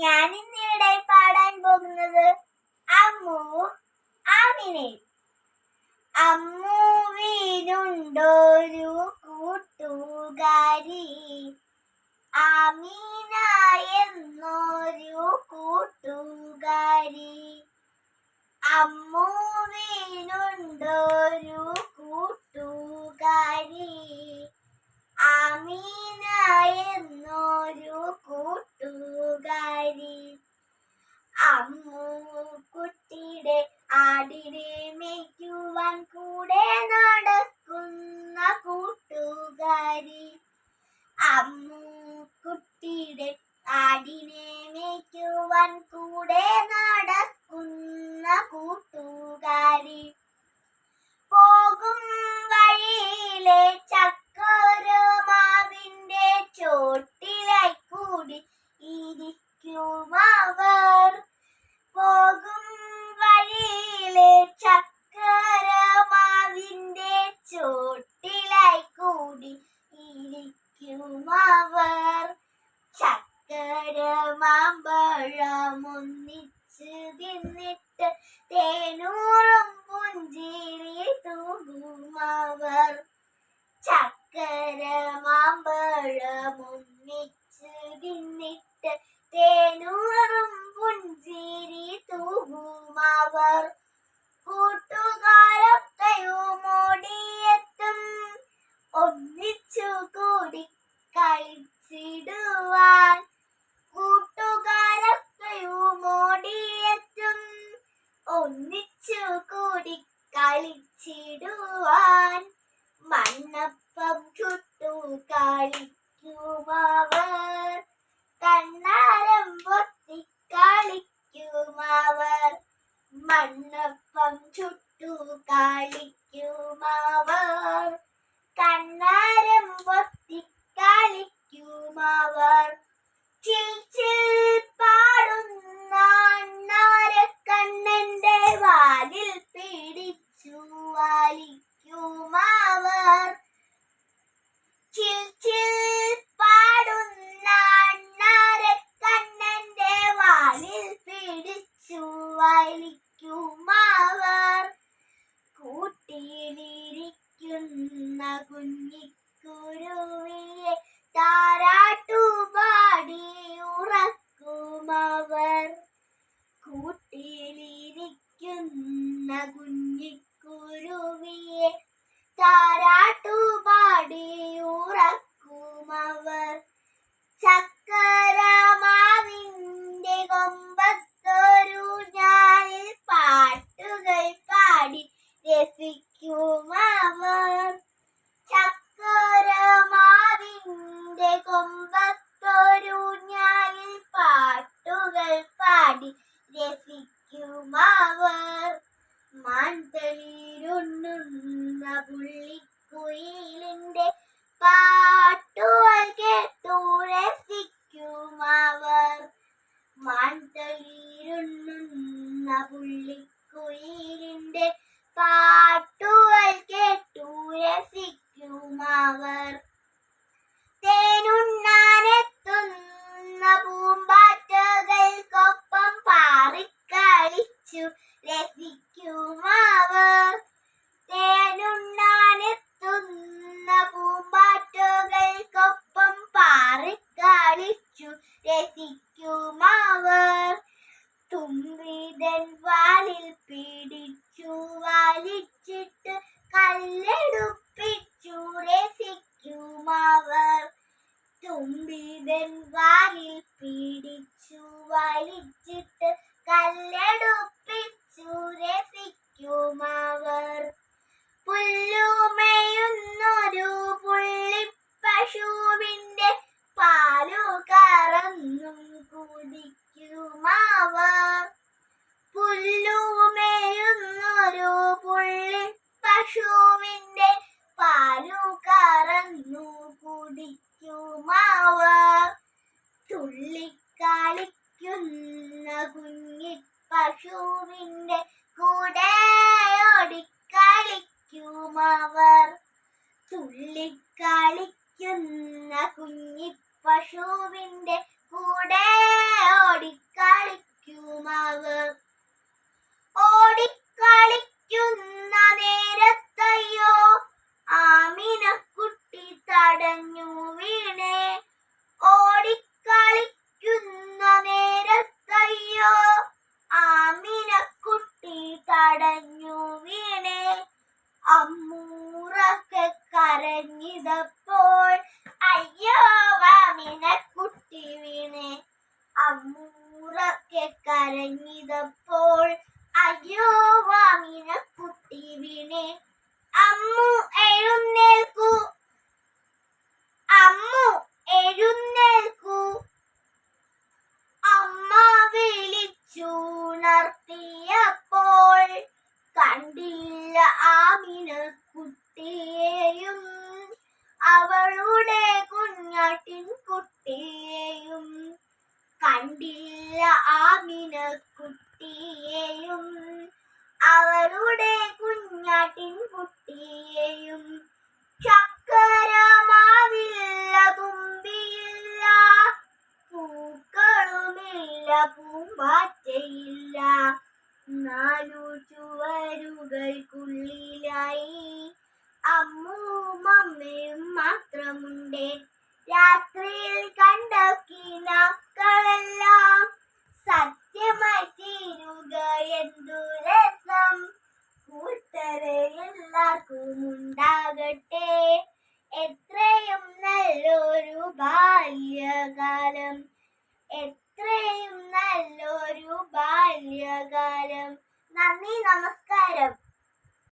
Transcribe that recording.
ഞാൻ ഇന്നിവിടെ പാടാൻ പോകുന്നത്? അമ്മു ആമിനെ അമ്മുവിനുണ്ടൊരു കൂട്ടുകാരി. ആമീന എന്നൊരു കൂട്ടുകാരി അമ്മുവിനുണ്ടൊരു കൂട്ടുകാരി. കൂട്ടുകാരി പോകും വഴിയിലെ ചക്കരമാവിന്റെ ചോട്ടിലായി കൂടി. ഇരിക്കുമവർ. പോകും വഴിയിലെ ചക്കരമാവിന്റെ ചോട്ടിലായി കൂടി. ഇരിക്കുമവർ. ചക്കരമാമ്പഴമൊന്നിച്ച് തിന്നിട്ട് തേനൂറും പുഞ്ചിരി തൂകുമവർ ചക്കരമാമ്പഴമൊന്നിച്ച് തിന്നിട്ട് തേനൂറും പുഞ്ചിരി തൂകുമവർ കൂട്ടുകാരൊക്കെയും ഓടിയെത്തും. ഒന്നിച്ചു കൂടി കളിച്ചിടുവാൻ കളിക്കുമവർ. കണ്ണാരം പൊത്തി കളിക്കുമവർ മണ്ണപ്പം ചുട്ടു കളിക്കുമവർ ചക്കരമാവിന്റെ കൊമ്പത്തൊരു ഞാനിൽ പാട്ടുകൾ പാടി രസിക്കുമാവർ. മാൻതളിരുണ്ണുന്ന പുള്ളിക്കുയിലിന്റെ വലിച്ചിട്ട് കല്ലെടുപ്പിച്ചു രസിക്കുമവർ. പുല്ലുമയുന്നൊരു പുള്ളിപ്പശുവിന്റെ പാലു കറന്നും കുടിക്കുമവർ. പുല്ലുമയുന്നൊരു പുള്ളിപ്പശുവിന്റെ പാലു കറന്നു കുടിക്കുമവർ. കളിക്കുന്ന കുഞ്ഞിപ്പശുവിന്റെ കൂടെ ഓടിക്കളിക്കുമാവ്. ഓടിക്കളിക്കുന്ന നേരത്തയ്യോ ആമിനക്കുട്ടി തടഞ്ഞു വീണേ. ഓടിക്കളിക്കുന്ന നേരത്തയ്യോ ആമിനക്കുട്ടി തടഞ്ഞു വീണേ. അമ്മ the four. കണ്ടില്ല ആമിന കുട്ടിയെയും അവളുടെ കുഞ്ഞാട്ടിൻ കുട്ടിയെയും ചക്കര മാവില്ല തുമ്പിയില്ല പൂക്കളുമില്ല പൂമ്പാറ്റയില്ല. നാലു ചുവരുകൾക്കുള്ളിലായി അമ്മൂമ്മയും മാത്രമുണ്ട്. രാത്രിയിൽ കണ്ടോക്കി കിനാക്കളെല്ലാം സത്യമായി തീരുക എന്തു രസം കൂട്ടരെ എല്ലാവർക്കും ഉണ്ടാകട്ടെ. എത്രയും നല്ലൊരു ബാല്യകാലം. എത്രയും നല്ലൊരു ബാല്യകാലം. നന്ദി നമസ്കാരം.